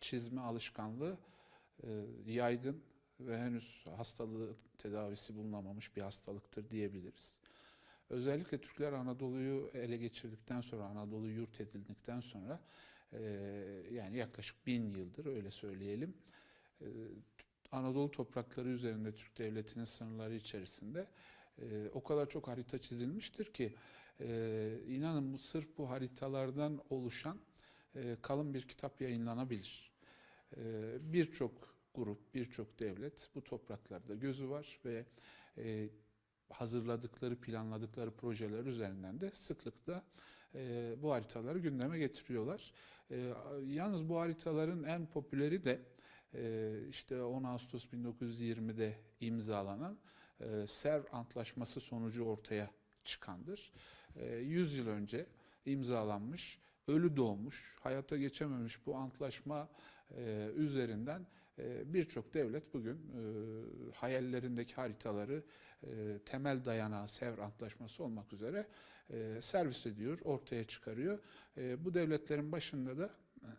çizme alışkanlığı e, yaygın ve henüz hastalığı tedavisi bulunamamış bir hastalıktır diyebiliriz. Özellikle Türkler Anadolu'yu ele geçirdikten sonra, Anadolu yurt edildikten sonra e, yani yaklaşık bin yıldır öyle söyleyelim. e, Anadolu toprakları üzerinde Türk Devleti'nin sınırları içerisinde e, o kadar çok harita çizilmiştir ki e, inanın sırf bu haritalardan oluşan e, kalın bir kitap yayınlanabilir. E, birçok grup, birçok devlet bu topraklarda gözü var ve e, hazırladıkları, planladıkları projeler üzerinden de sıklıkla e, bu haritaları gündeme getiriyorlar. Yalnız bu haritaların en popüleri de işte 10 Ağustos 1920'de imzalanan e, Ser Antlaşması sonucu ortaya çıkandır. E, 100 yıl önce imzalanmış, ölü doğmuş, hayata geçememiş bu antlaşma e, üzerinden e, birçok devlet bugün e, hayallerindeki haritaları temel dayanağı Sevr Antlaşması olmak üzere servis ediyor, ortaya çıkarıyor. Bu devletlerin başında da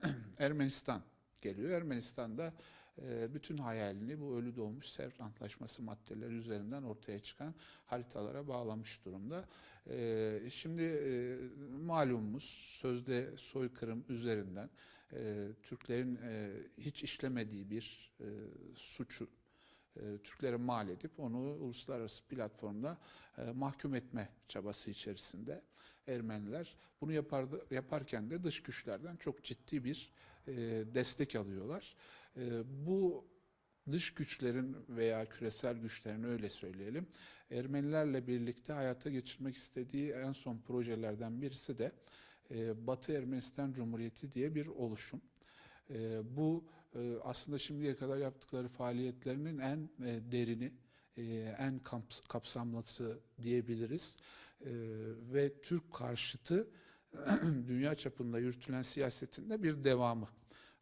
Ermenistan geliyor. Ermenistan'da bütün hayalini bu ölü doğmuş Sevr Antlaşması maddeleri üzerinden ortaya çıkan haritalara bağlamış durumda. E, Şimdi e, malumumuz sözde soykırım üzerinden e, Türklerin e, hiç işlemediği bir suçu e, Türklere mal edip onu uluslararası platformda e, mahkum etme çabası içerisinde Ermeniler. Bunu yapardı, yaparken de dış güçlerden çok ciddi bir e, destek alıyorlar. E, bu dış güçlerin veya küresel güçlerin öyle söyleyelim Ermenilerle birlikte hayata geçirmek istediği en son projelerden birisi de e, Batı Ermenistan Cumhuriyeti diye bir oluşum. E, bu aslında şimdiye kadar yaptıkları faaliyetlerinin en e, derini, e, en kaps- kapsamlısı diyebiliriz. E, ve Türk karşıtı dünya çapında yürütülen siyasetinde bir devamı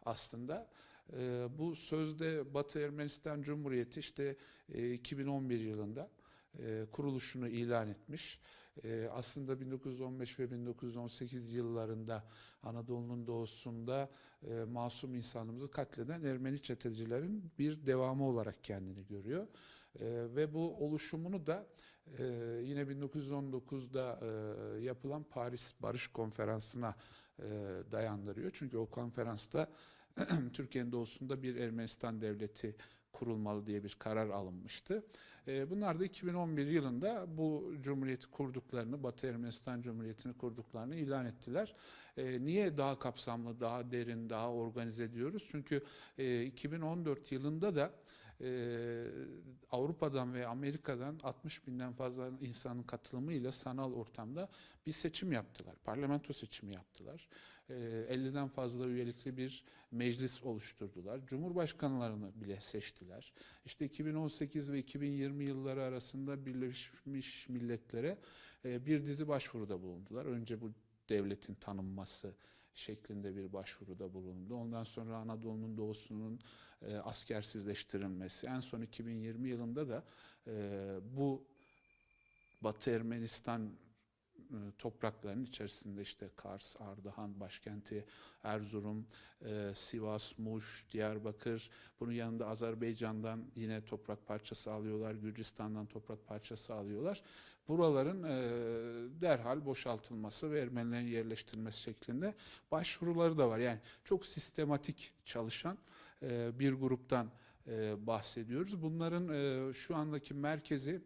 aslında. E, bu sözde Batı Ermenistan Cumhuriyeti işte e, 2011 yılında e, kuruluşunu ilan etmiş. E, aslında 1915 ve 1918 yıllarında Anadolu'nun doğusunda e, masum insanımızı katleden Ermeni çetecilerin bir devamı olarak kendini görüyor. Ve bu oluşumunu da yine 1919'da e, yapılan Paris Barış Konferansı'na dayandırıyor. Çünkü o konferansta Türkiye'nin doğusunda bir Ermenistan devleti kurulmalı diye bir karar alınmıştı. E, Bunlar da 2011 yılında bu cumhuriyeti kurduklarını, Batı Ermenistan Cumhuriyeti'ni kurduklarını ilan ettiler. E, Niye daha kapsamlı, daha derin, daha organize diyoruz? Çünkü e, 2014 yılında da e, Avrupa'dan ve Amerika'dan 60 binden fazla insanın katılımıyla sanal ortamda bir seçim yaptılar. Parlamento seçimi yaptılar. E, 50'den fazla üyelikli bir meclis oluşturdular. Cumhurbaşkanlarını bile seçtiler. İşte 2018 ve 2020 yılları arasında Birleşmiş Milletler'e e, bir dizi başvuruda bulundular. Önce bu devletin tanınması şeklinde bir başvuruda bulundu. Ondan sonra Anadolu'nun doğusunun e, askersizleştirilmesi. En son 2020 yılında da e, bu Batı Ermenistan e, topraklarının içerisinde işte Kars, Ardahan, başkenti Erzurum, e, Sivas, Muş, Diyarbakır, bunun yanında Azerbaycan'dan yine toprak parçası alıyorlar, Gürcistan'dan toprak parçası alıyorlar. Buraların e, derhal boşaltılması ve Ermenilerin yerleştirilmesi şeklinde başvuruları da var. Yani çok sistematik çalışan bir gruptan bahsediyoruz. Bunların şu andaki merkezi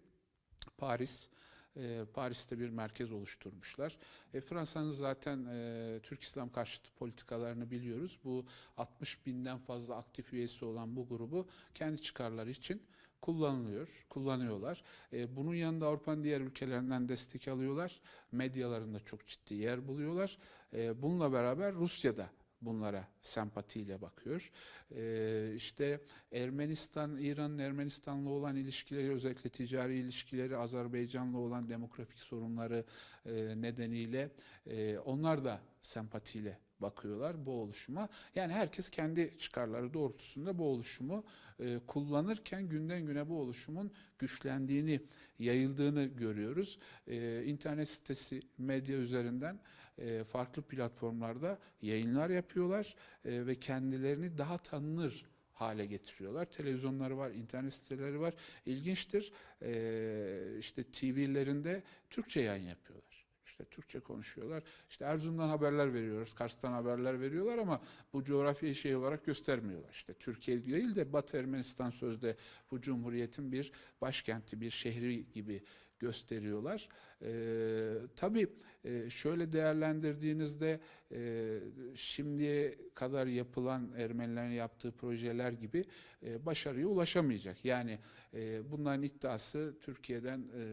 Paris. E, Paris'te bir merkez oluşturmuşlar. E, Fransa'nın zaten e, Türk İslam karşıtı politikalarını biliyoruz. Bu 60 binden fazla aktif üyesi olan bu grubu kendi çıkarları için kullanılıyor, kullanıyorlar. E, bunun yanında Avrupa'nın diğer ülkelerinden destek alıyorlar. Medyalarında çok ciddi yer buluyorlar. E, bununla beraber Rusya'da bunlara sempatiyle bakıyor. Ee, işte Ermenistan, İran'ın Ermenistan'la olan ilişkileri, özellikle ticari ilişkileri, Azerbaycan'la olan demografik sorunları e, nedeniyle e, onlar da sempatiyle bakıyorlar bu oluşuma. Yani herkes kendi çıkarları doğrultusunda bu oluşumu e, kullanırken günden güne bu oluşumun güçlendiğini, yayıldığını görüyoruz. E, internet sitesi medya üzerinden e, farklı platformlarda yayınlar yapıyorlar e, ve kendilerini daha tanınır hale getiriyorlar. Televizyonları var, internet siteleri var. İlginçtir. E, işte TV'lerinde Türkçe yayın yapıyorlar. İşte Türkçe konuşuyorlar. İşte Erzurum'dan haberler veriyoruz, Kars'tan haberler veriyorlar ama bu coğrafyayı şey olarak göstermiyorlar. İşte Türkiye değil de Batı Ermenistan sözde bu cumhuriyetin bir başkenti, bir şehri gibi gösteriyorlar. Ee, tabii e, şöyle değerlendirdiğinizde e, şimdiye kadar yapılan Ermenilerin yaptığı projeler gibi e, başarıya ulaşamayacak. Yani e, bunların iddiası Türkiye'den e,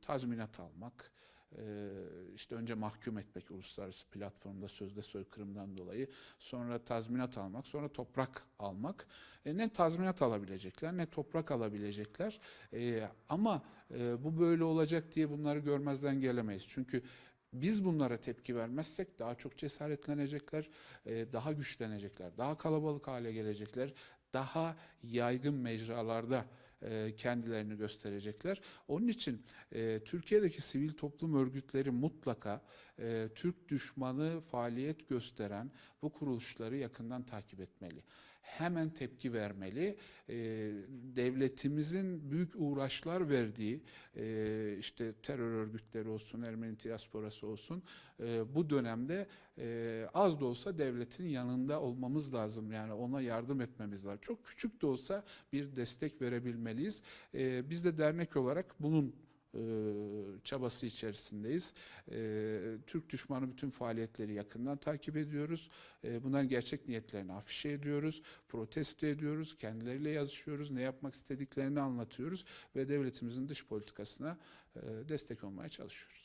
tazminat almak, e, işte önce mahkum etmek uluslararası platformda sözde soykırımdan dolayı, sonra tazminat almak, sonra toprak almak. E, ne tazminat alabilecekler, ne toprak alabilecekler. E, ama e, bu böyle olacak diye bunları görmezden gelemeyiz. Çünkü biz bunlara tepki vermezsek daha çok cesaretlenecekler, e, daha güçlenecekler, daha kalabalık hale gelecekler, daha yaygın mecralarda e, kendilerini gösterecekler. Onun için e, Türkiye'deki sivil toplum örgütleri mutlaka e, Türk düşmanı faaliyet gösteren bu kuruluşları yakından takip etmeli. Hemen tepki vermeli. E, devletimizin büyük uğraşlar verdiği e, işte terör örgütleri olsun, Ermeni diasporası olsun e, bu dönemde e, az da olsa devletin yanında olmamız lazım. Yani ona yardım etmemiz lazım. Çok küçük de olsa bir destek verebilmeliyiz. E, biz de dernek olarak bunun e, çabası içerisindeyiz. E, Türk düşmanı bütün faaliyetleri yakından takip ediyoruz. E, bunların gerçek niyetlerini afişe ediyoruz, protesto ediyoruz, kendileriyle yazışıyoruz, ne yapmak istediklerini anlatıyoruz ve devletimizin dış politikasına destek olmaya çalışıyoruz.